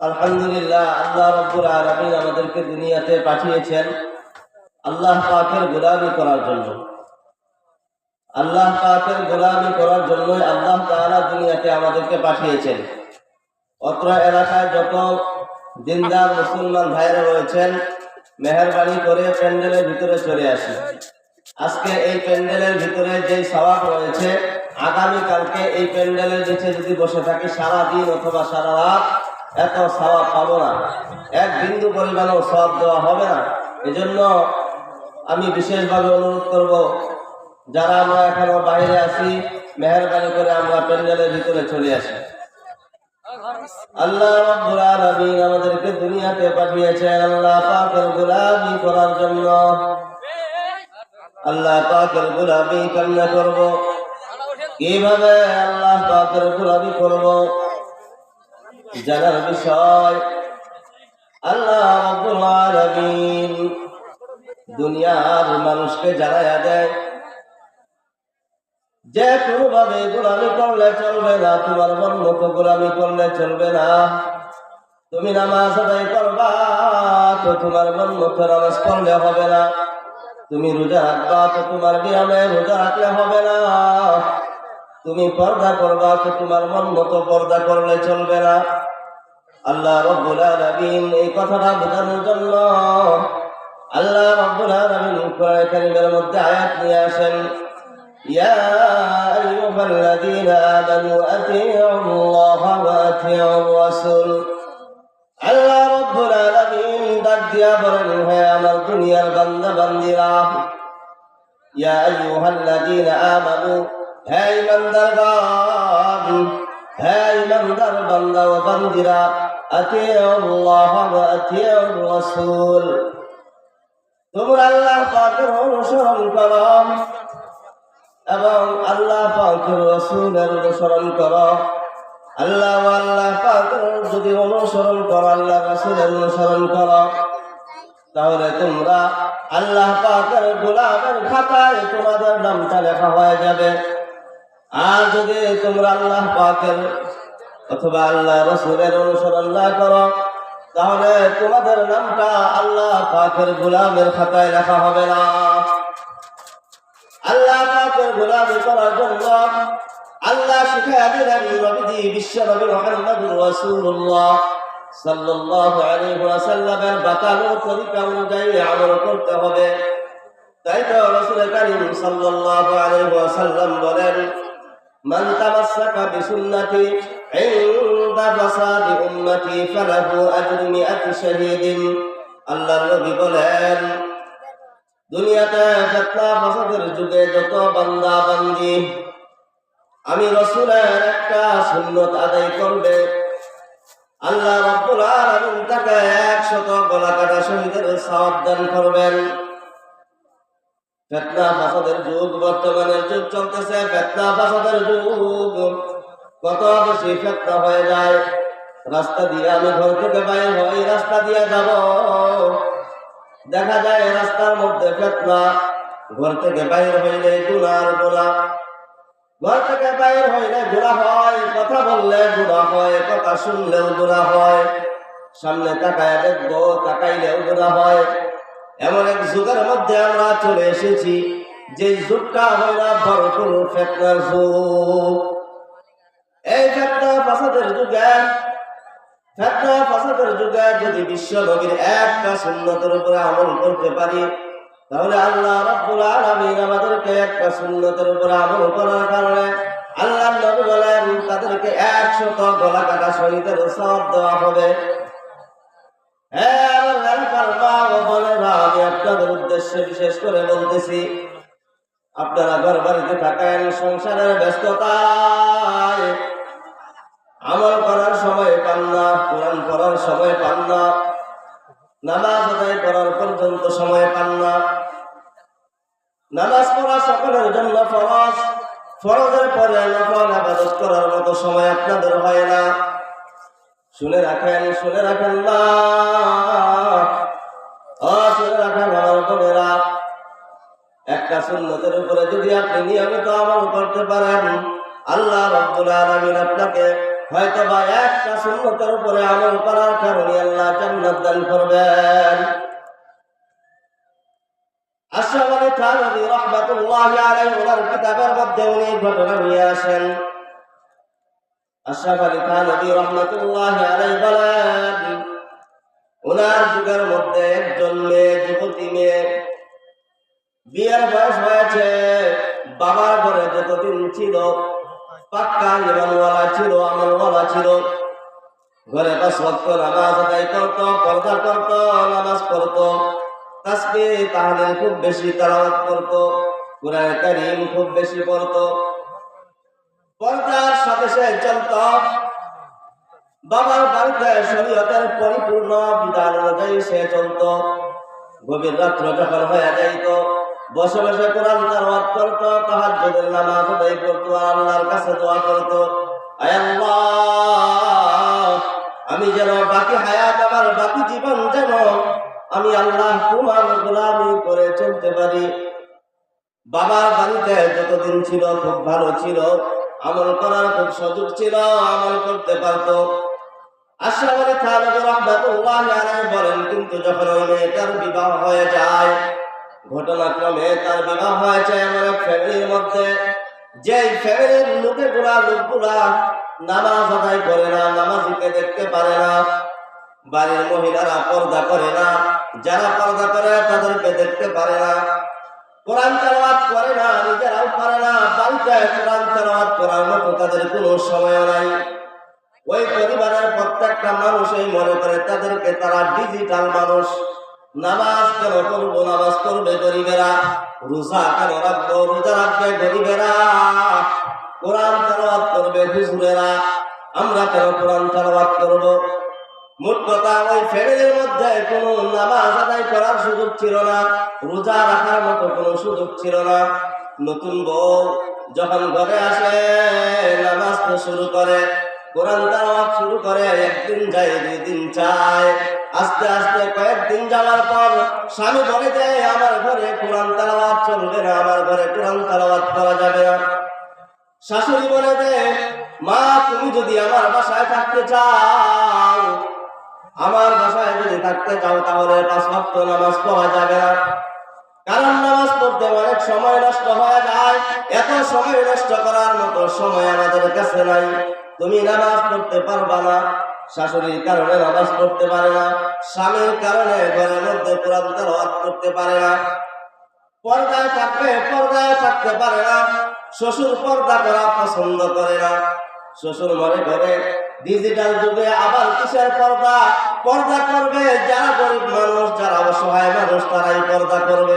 আলহামদুলিল্লাহ, আল্লাহ রব্বুল আলমিন আমাদেরকে দুনিয়াতে পাঠিয়েছেন আল্লাহ পাকের গোলামি করার জন্য। আল্লাহ পাকের গোলামি করার জন্যই আল্লাহ তাআলা দুনিয়াতে আমাদেরকে পাঠিয়েছেন। অত্র এলাকায় যত দিনদার মুসলমান ভাইরা রয়েছেন, মেহরবানি করে প্যান্ডেলের ভিতরে চলে আসি। আজকে এই প্যান্ডেলের ভিতরে যে সওয়াব রয়েছে আগামী কালকে এই প্যান্ডেলের নিচে যদি বসে থাকি সারা দিন অথবা সারা রাত এত সওয়াব পাবো না। এক বিন্দু পরিমাণও সওয়াব দেওয়া হবে না। এজন্য আমি বিশেষভাবে অনুরোধ করব, যারা আমরা এখনও বাইরে আছি, মেহরবানি করে আমরা প্যান্ডেলের ভিতরে চলে আসি। আল্লাহ আমাদেরকে দুনিয়াতে পাঠিয়েছেন আল্লাহ পাকের করার জন্য। আল্লাহ পাকের গোলামি কেমনে করব? কীভাবে আল্লাহ পাকের জানার বিষয়। আল্লাহ দুনিয়ার মানুষকে জানায়া দেয়, যে কোনোভাবে গোলামি করলে চলবে না, তোমার মন গোলামি করলে চলবে না। তুমি নামাজ আদায় করবা, তো তোমার মন নামাজ পড়লে হবে না। তুমি রোজা রাখবা, তো তোমার নিয়মে রোজা রাখলে হবে না। তুমি পর্দা করবা তো তোমার মন মতো পর্দা করলে চলবে না। আল্লাহ রব্বুল এই কথাটা বোঝানোর জন্য আল্লাহ রব্বুল মধ্যে আয়াত নিয়ে আসেন, ইয়া দিয়া আমার দুনিয়ার বান্দা বান্দীরা ইয়া হে ইমানদারগণ হে ইমানদার বান্দা ও বান্দিরা আতিউল্লাহ ওয়া আতিউর রাসূল। তোমরা আল্লাহ পাকের অনুসরণ করো এবং আল্লাহ পাকের রসুলের করো। আল্লাহ আল্লাহ পাকের যদি অনুসরণ করো আল্লাহ রসুলের অনুসরণ করো, তাহলে তোমরা আল্লাহ পাকের গোলামের খাতায় তোমাদের নামটা লেখা হয়ে যাবে। আর যদি তোমরা আল্লাহ পাকের অথবা আল্লাহ রসুলের অনুসরণ না করো, তাহলে তোমাদের নামটা আল্লাহ পাকের গোলামের খাতায় লেখা হবে না। আল্লাহ পাকের গোলামি করার জন্য আল্লাহ শিখায় দিলেন নবীজি, বিশ্ব নবী মুহাম্মদুর রাসূলুল্লাহ সাল্লাল্লাহু আলাইহি ওয়াসাল্লামের বাতানো তরিকা অনুযায়ী আমল করতে হবে। তাই তো রাসূল কারীম সাল্লাল্লাহু আলাইহি ওয়াসাল্লাম বলেন মান তামাসসাকা বিসুন্নতি ইনদা ফাসাদি উম্মতি ফালাহু আজরু মিআতি শাহীদিন। আল্লাহর নবী বলেন, দুনিয়াতে ফেতনা ফাসাদের যুগে যত বান্দা বান্দি, আমি রসুলের একটা সুন্নত আদায় করবে। আল্লাহ রব্বুল আলামিন তাকে একশত গলা কাটা শহীদের সওয়াব দান করবেন। ফেতনা ফাসাদের যুগ, বর্তমানের যুগ চলতেছে, ফেতনা ফাসাদের যুগ। কত বেশি ফেতনা হয়ে যায়, রাস্তা দিয়ে আমি ঘর থেকে বাইর হই, রাস্তা দিয়ে যাব। দেখা যায় রাস্তার মধ্যে ফেতনা, ঘর থেকে বাইর হইলে গুনার গোলা ঘর থেকে বাইর হইলে গুণা হয়, কথা বললে গুণা হয়, কথা শুনলেও গুণা হয়। সামনে তাকায় দেখব, তাকাইলেও গুণা হয়। এমন এক যুগের মধ্যে আমরা চলে এসেছি যে যুগটা হয় না ভরপুর ফেতনার যুগ। এই ফেতনা ফাসাদের যুগে, ফেতনা ফাসাদের যুগে যদি বিশ্ব নবীর একটা সুন্নতের উপরে আমল করতে পারি, তাহলে আল্লাহ রাব্বুল আলামিন আমাদেরকে একটা সুন্নতের উপরে আমল করার কারণে আল্লাহ নবী বলেন, তাদেরকে একশত গলা কাটা শহীদের সব দেওয়া হবে। হ্যাঁ আপনাদের উদ্দেশ্যে বিশেষ করে বলতেছি, আপনারা ঘর বাড়িতে থাকেন, সংসারের ব্যস্ততায়। আমল করার সময় পান না, কোরআন পড়ার সময় পান না, নামাজ আদায় করার পর্যন্ত সময় পান না। নামাজ পড়া সকলের জন্য ফরজ, ফরজের পরে নফল আবাদত করার মতো সময় আপনাদের হয় না। শুনে রাখেন শুনে রাখেন না ও শুনে রাখেন আমার বোনেরা একটা সুন্নতের উপরে যদি আপনি নিয়মিত আমল করতে পারেন, আল্লাহ রব্বুল আলামিন আপনাকে হয়তো বা একটা সুন্নতের উপরে আমল করার কারণে আল্লাহ জান্নাত দান করবেন। আশরাফ আলী থানভী রহমাতুল্লাহি আলাইহি, ওনার কিতাবের মধ্যে উনি ঘটনা নিয়ে আসেন। আশরাফ আলী থানভী রহমাতুল্লাহি আলাইহি বলেন ওনার যুগের মধ্যে একজন মেয়ে, যুবতী মেয়ে। বিয়ের বয়স হয়েছে, বাবার ঘরে যতদিন ছিল পাক্কা ইমানওয়ালা ছিল, আমলওয়ালা ছিল। ঘরে পাঁচ ওয়াক্ত নামাজ আদায় করতো, পর্দা করতো, নামাজ পড়তো, তাসবি তাহলিল খুব বেশি তেলাওয়াত করতো, কোরআন কারীম খুব বেশি পড়তো। পর্দার সাথে সে চলতো বাবার বাড়িতে শরীয়তের পরিপূর্ণ বিধান অনুযায়ী সে চলত। গভীর রাত্র যখন হয়ে যাইত, বসে বসে কোরআন তেলাওয়াত করত, তাহাজ্জুদের নামাজ আদায় করত আল্লাহর কাছে দোয়া করত আমি যেন বাকি হায়াত, আমার বাকি জীবন যেন আমি আল্লাহ তোমার গোলামি করে চলতে পারি। বাবার বাড়িতে যতদিন ছিল খুব ভালো ছিল, আমল করার খুব সুযোগ ছিল, আমল করতে পারতো। বিবাহ হয়ে যায়, ঘটনাক্রমে তার বিবাহ ফ্যামিলির মধ্যে। যে ফ্যামিলির নামাজ না দেখতে পারে না, বাড়ির মহিলারা পর্দা করে না, যারা পর্দা করে তাদেরকে দেখতে পারে না, কোরআন তেলাওয়াত করে না, নিজেরাও পারে না, বাড়িতে কোরআন তেলাওয়াত করার মতো তাদের কোনো সময় নাই। ওই পরিবারের প্রত্যেকটা মানুষই মনে করে তাদেরকে তারা ডিজিটাল মানুষ। নামাজ কেন করব নামাজ করবে গরিবেরা। রোজা কেন রাখব? রোজা রাখবে গরিবেরা। কোরআন তেলাওয়াত করবে হুজুরেরা। আমরা কেন কোরআন তেলাওয়াত করব? মোট কথা, ওই ফ্যামিলির মধ্যে কোনো নামাজ আদায় করার সুযোগ ছিল না। রোজা রাখার মতো কোনো সুযোগ ছিল না। নতুন বউ যখন ঘরে আসে, নামাজ তো শুরু করে। কোরআন তেলাওয়াত শুরু করে, একদিন যায় দুই দিন চায়। আস্তে আস্তে কয়েকদিন যাওয়ার পর স্বামী বলে যে আমার ঘরে কোরআন তেলাওয়াত চলবে না, আমার ঘরে কোরআন তেলাওয়াত করা যাবে না। শাশুড়ি বলে যে মা, তুমি যদি আমার বাসায় থাকতে চাও, আমার বাসায় যদি থাকতে চাও, তাহলে পাঁচ ওয়াক্ত নামাজ পড়া যাবে না। কারণ নামাজ পড়তে অনেক সময় নষ্ট হয়ে যায়। এত সময় নষ্ট করার মতো সময় আমাদের কাছে নাই। তুমি নামাজ পড়তে পারবা না, শাশুড়ির কারণে নামাজ পড়তে পারে না, স্বামীর কারণে ঘরের মধ্যে কোরআন করতে পারে না, পর্দায় থাকবে, পর্দায় থাকতে পারে না, শ্বশুর পর্দা করা পছন্দ করে না, শ্বশুর মনে করে ডিজিটাল যুগে আবার কিসের পর্দা? পর্দা করবে যারা গরিব মানুষ, যারা অসহায় মানুষ, তারাই পর্দা করবে।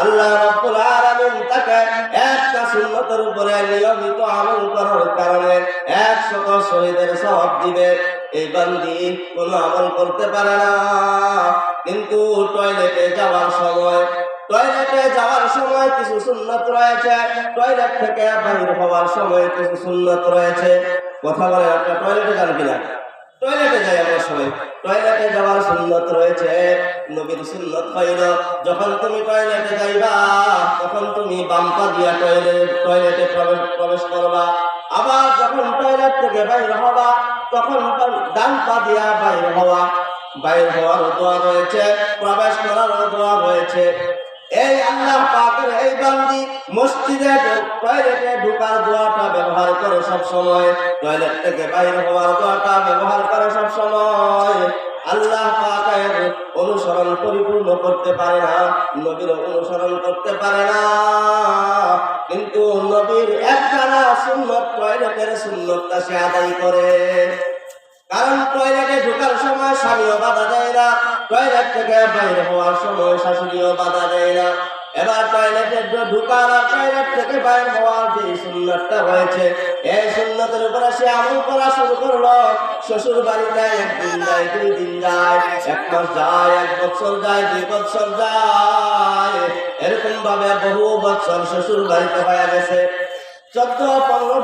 আল্লাহ রাব্বুল আলামিন তাকে একটা সুন্নতের উপরে নিয়মিত আমল করার কারণে একশত শহীদের সওয়াব দিবে। এই বান্দি কোনো আমল করতে পারে না। কিন্তু টয়লেটে যাওয়ার সময়, টয়লেটে যাওয়ার সময় কিছু সুন্নত রয়েছে। টয়লেট থেকে বাহির হওয়ার সময় কিছু সুন্নত রয়েছে। কথা বলে একটা টয়লেটে যান কিনা? টয়লেটে যাই আমরা সবাই। টয়লেটে যাওয়ার সুন্নত রয়েছে, নবীর সুন্নত হইল যখন তুমি টয়লেটে যাইবা, তখন তুমি বাম্পা দিয়া টয়লেট, টয়লেটে প্রবেশ প্রবেশ করবা। আবার যখন টয়লেট থেকে বাইরে হবা, তখন ডান পা দিয়া বাইরে হওয়া। বাইরে হওয়ার দোয়া রয়েছে, প্রবেশ করার দোয়া রয়েছে। এই আল্লাহ পাকের এই বান্দি মসজিদে টয়লেটে ঢোকার দোয়াটা ব্যবহার করে সব সময়। টয়লেট থেকে বাইরে হওয়ার দোয়াটা ব্যবহার করে সব সময়। আল্লাহ পাকের অনুসরণ পরিপূর্ণ করতে পারে না নবীর অনুসরণ করতে পারে না। কিন্তু নবীর একখানা সুন্নত টয়লেটের সুন্নতটা সে আদায় করে। কারণ টয়লেটে ঢোকার সময় স্বামীও বাধা দেয় না টয়লেট থেকে বাইরে হওয়ার সময় শাশুড়িও বাধা দেয় না। এবার টয়লেটে ঢুকার টয়লেট থেকে বাইরে হওয়ার যে সুন্নতটা রয়েছে, এই সুন্নতের উপরে সে আমল করা শুরু করল। শ্বশুর বাড়িতে একদিন যায়, দুই দিন যায়, এক মাস যায়, এক বছর যায়, দুই বছর যায়। এরকম ভাবে বহু বছর শ্বশুর বাড়িতে হয়ে গেছে। পনেরো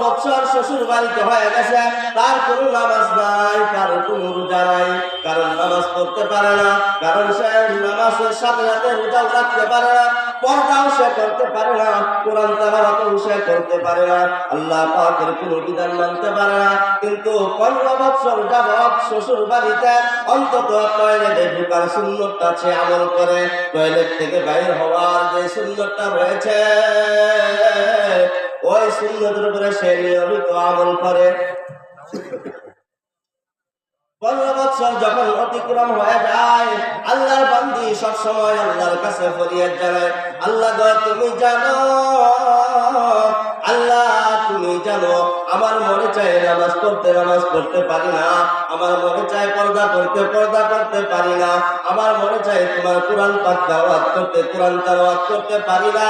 আল্লাহ পাকের কোনো বিধান মানতে পারে না, কিন্তু পনেরো বছর যাবৎ শ্বশুর বাড়িতে অন্তত টয়লেটে ঢুকার সুন্নতটা সে আমল করে, টয়লেট থেকে বাইর হওয়ার যে সুন্নতটা রয়েছে ওই সুন্নতের উপরে সে নিয়মিত আমল করে। যখন অতিক্রম হয়ে যায়, আল্লাহর বান্দি সব সময় আল্লাহর কাছে ফরিয়াদ জানায়, আল্লাহ তুমি জানো, আল্লাহ তুমি জানো, আমার মনে চায় নামাজ পড়তে নামাজ পড়তে পারি না। আমার মনে চায় পর্দা করতে পর্দা করতে পারি না। আমার মনে চায় তোমার কোরআন দাওয়াত করতে, কোরআন করতে পারি না।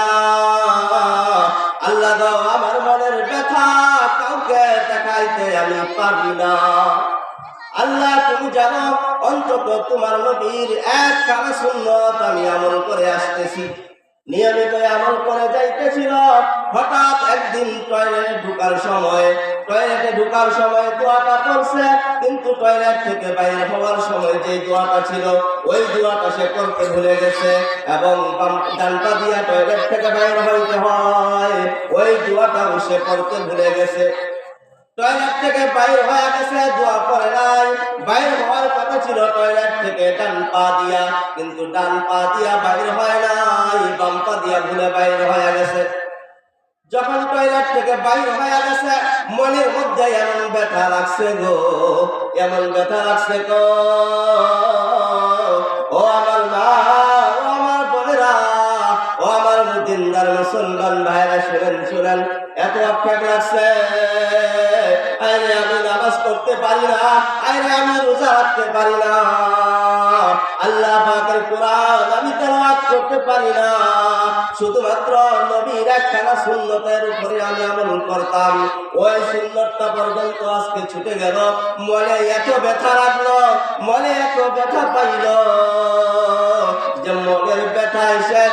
আল্লাহ দাও আমার মনের ব্যথা কাউকে দেখাইতে আমি পারি না। আল্লাহ, তুমি জানো, অন্তত তোমার নবীর এক কানা সুন্নত আমি আমল করে আসতেছি। নিয়মিত আমল করে যাইতেছিল, হঠাৎ একদিন টয়লেটে ঢুকার সময় টয়লেটে ঢুকার সময় দোয়াটা পড়ছে কিন্তু টয়লেট থেকে বাইরে হওয়ার সময় যে দোয়াটা ছিল, ওই দোয়াটা সে করতে ভুলে গেছে এবং ডানটা দিয়া টয়লেট থেকে বাইরে হইতে হয়। ওই দোয়াটাও সে করতে ভুলে গেছে। টয়লেট থেকে বাইর হয়ে গেছে, দোয়া করে নাই। বাইর হওয়ার কথা ছিল টয়লেট থেকে ডান পা দিয়া, কিন্তু ডান পা দিয়া বাইর হয় নাই, বাম পা দিয়া ভুলে বাইর হয়ে গেছে। যখন টয়লেট থেকে বাইর হয়ে গেছে, মনের মধ্যে এমন ব্যথা লাগছে গো, এমন ব্যথা লাগছে গো। একখানা সুন্নতের উপরে আমি আমল করতাম। ওই সুন্নতটা পর্যন্ত আজকে ছুটে গেল। মনে এত ব্যথা রাখল, মনে এত ব্যথা পাইল যে মনের ব্যথা এসে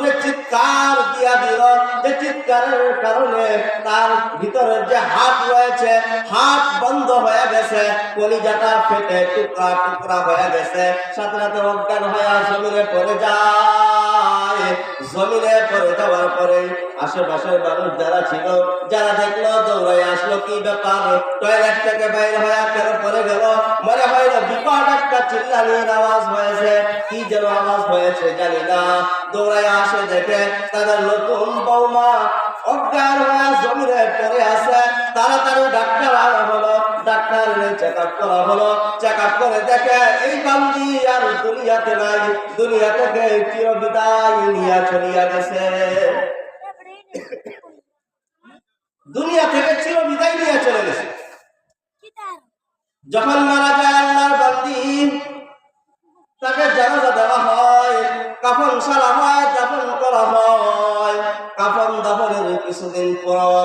জোরে চিৎকার দিয়া দিল যে চিৎকারের কারণে তার ভিতরে যে হাত রয়েছে, হাত বন্ধ হয়ে গেছে, কলিজাটা ফেটে টুকরা টুকরা হয়ে গেছে। সাথে সাথে অজ্ঞান হয়ে জমিনে পড়ে যায়। জমিনে পড়ে যাওয়ার পরে আশেপাশের মানুষ যারা ছিল, যারা দেখল দৌড়াই আসলো, কি ব্যাপার? টয়লেট থেকে বাইরে হয়ে কেন পড়ে গেল? মনে হয় না বিকট একটা চিল্লানির আওয়াজ হয়েছে। কি যেন আওয়াজ হয়েছে জানি না দৌড়াই আসে দেখে তাদের নতুন বৌমা অজ্ঞান হয়ে জমিনে পড়ে আছে। তাড়াতাড়ি ডাক্তার আনা হলো। ডাক্তার চেক আপ করা হলো। চেক আপ করে দেখে এই আর দুনিয়াতে নাই। দুনিয়া থেকে চির বিদায় নিয়ে চলিয়া গেছে। দুনিয়া থেকে চির বিদায় নিয়ে চলে গেছে। যখন মারা যায় আল্লাহর বান্দি পর,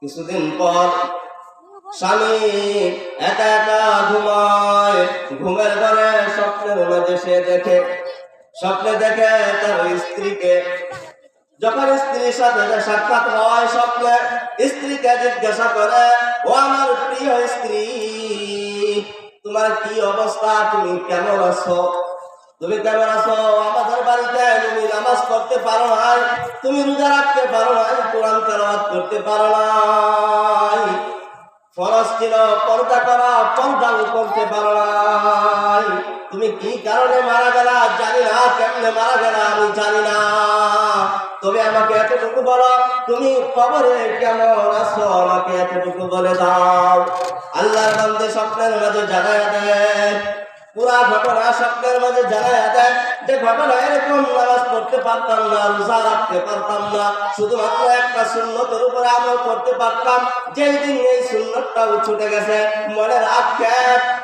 কিছুদিন পর স্বামী একা একা ঘুমায়। ঘুমের ঘরে স্বপ্নের মাঝে সে দেখে, স্বপ্নে দেখে তার স্ত্রীকে। যখন স্ত্রীর সাথে সাক্ষাৎ হয় স্বপ্নে, স্ত্রীকে জিজ্ঞাসা করে, ও আমার প্রিয় স্ত্রী, তোমার কি অবস্থা? তুমি কেমন আছো? তুমি কেমন আছো? আমাদের বাড়িতে তুমি নামাজ করতে পারো নাই। তুমি রোজা রাখতে পারো নাই, কোরআন তেলাওয়াত করতে পারো নাই। ফরজ ছিল পর্দা করা পর্দাও করতে পারো নাই। তুমি কি কারণে মারা গেলা? জানি না, কেমনে মারা গেলা আমি জানি না। তবে আমাকে এতটুকু বলো, তুমি কবরে কেমন আছো? আমাকে এতটুকু বলে দাও। আল্লাহর বান্দে স্বপ্নের মাঝে জানায় দেয় পুরা ঘটনা স্বপ্নের মাঝে জানা দেয় যে ঘটনা এরকম নামাজ পড়তে পারতাম না, রোজা রাখতে পারতাম না। শুধুমাত্র একটা সুন্নতের উপরে আমল করতে পারতাম। যেদিন এই সুন্নতটাও ছুটে গেছে, মনে রাখতে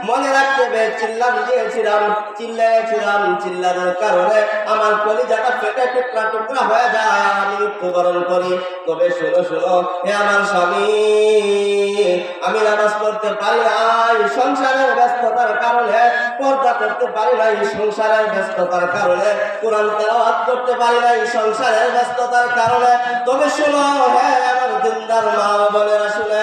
মনে রাখতে চিল্লাম দিয়েছিলাম। চিল্লাইছিলাম চিল্লানোর কারণে আমার কলিজাটা পেটে টুকরা টুকরা হয়ে যায়। আমি মৃত্যুবরণ করি। শোনো শোনো, হে আমার স্বামী, আমি নামাজ পারি নাই, সংসারের ব্যস্ততার কারণে পর্দা করতে পারি নাই, সংসারের ব্যস্ততার কারণে কোরআন তেলাওয়াত করতে পারি নাই, সংসারের ব্যস্ততার কারণে। তবে শোনো হ্যাঁ আমার দিনদার মা বোনেরা শুনেন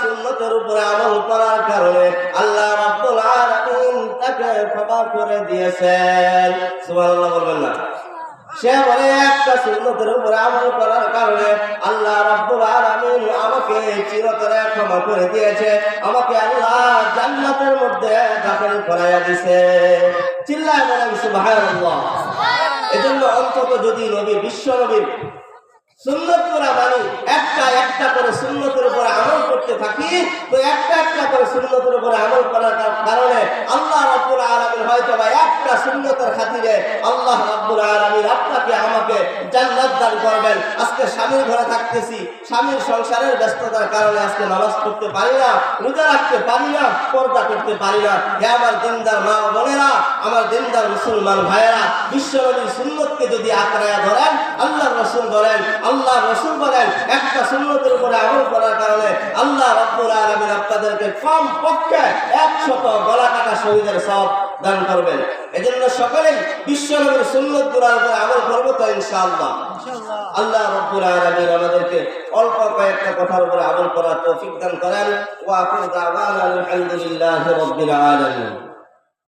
সুন্নতের উপরে আমল করার কারণে আল্লাহ রাব্বুল আলামিন তাকে ক্ষমা করে দিয়েছেন। সুবহানাল্লাহ বলবেন না। সে বলে একটা সুন্নতের উপরে আমল করার কারণে আল্লাহ রাব্বুল আলামিন আমাকে চিরতরে ক্ষমা করে দিয়েছে। আমাকে আল্লাহ জান্নাতের মধ্যে দাখিল করাইয়া দিয়েছে। চিল্লায় বলেন সুবহানাল্লাহ। এজন্য অন্তত যদি নবী বিশ্ব নবীর সুন্নত করা মানে একটা একটা করে সুন্নতের উপরে আমল করতে থাকি, তো একটা একটা করে সুন্নতের উপরে আমল করার কারণে আল্লাহ রাব্বুল আলামিন হয়তো বা একটা সুন্নতের খাতিরে আল্লাহ রাব্বুল আলামিন আপনাকে, আমাকে জান্নাত করবেন। আজকে স্বামীর ঘরে থাকতেছি, স্বামীর সংসারের ব্যস্ততার কারণে আজকে নামাজ পড়তে পারি না, রোজা রাখতে পারি না, পর্দা করতে পারি না। হে আমার দিনদার মা বোনেরা, আমার দিনদার মুসলমান ভাইয়েরা, বিশ্বনবীর সুন্নতকে যদি আঁকড়ায়া ধরেন আল্লাহ রসুল বলেন আল্লাহ রসুল বলেন একটা সুন্নতের উপরে আমল করার কারণে আল্লাহ রব্বুল আলমিন আপনাদেরকে কম পক্ষে একশত গলা কাটা শহীদের সব দান করবেন। এজন্য সকলেই বিশ্বনবীর সুন্নতগুলার উপরে আমল করব তো ইনশাআল্লাহ। আল্লাহ রব্বুল আলামিন আমাদেরকে অল্প কয়েকটা কথার উপরে আমল করার তৌফিক দান করেন। ওয়া আখির দাওয়ানা আলহামদুলিল্লাহি রাব্বিল আলামিন।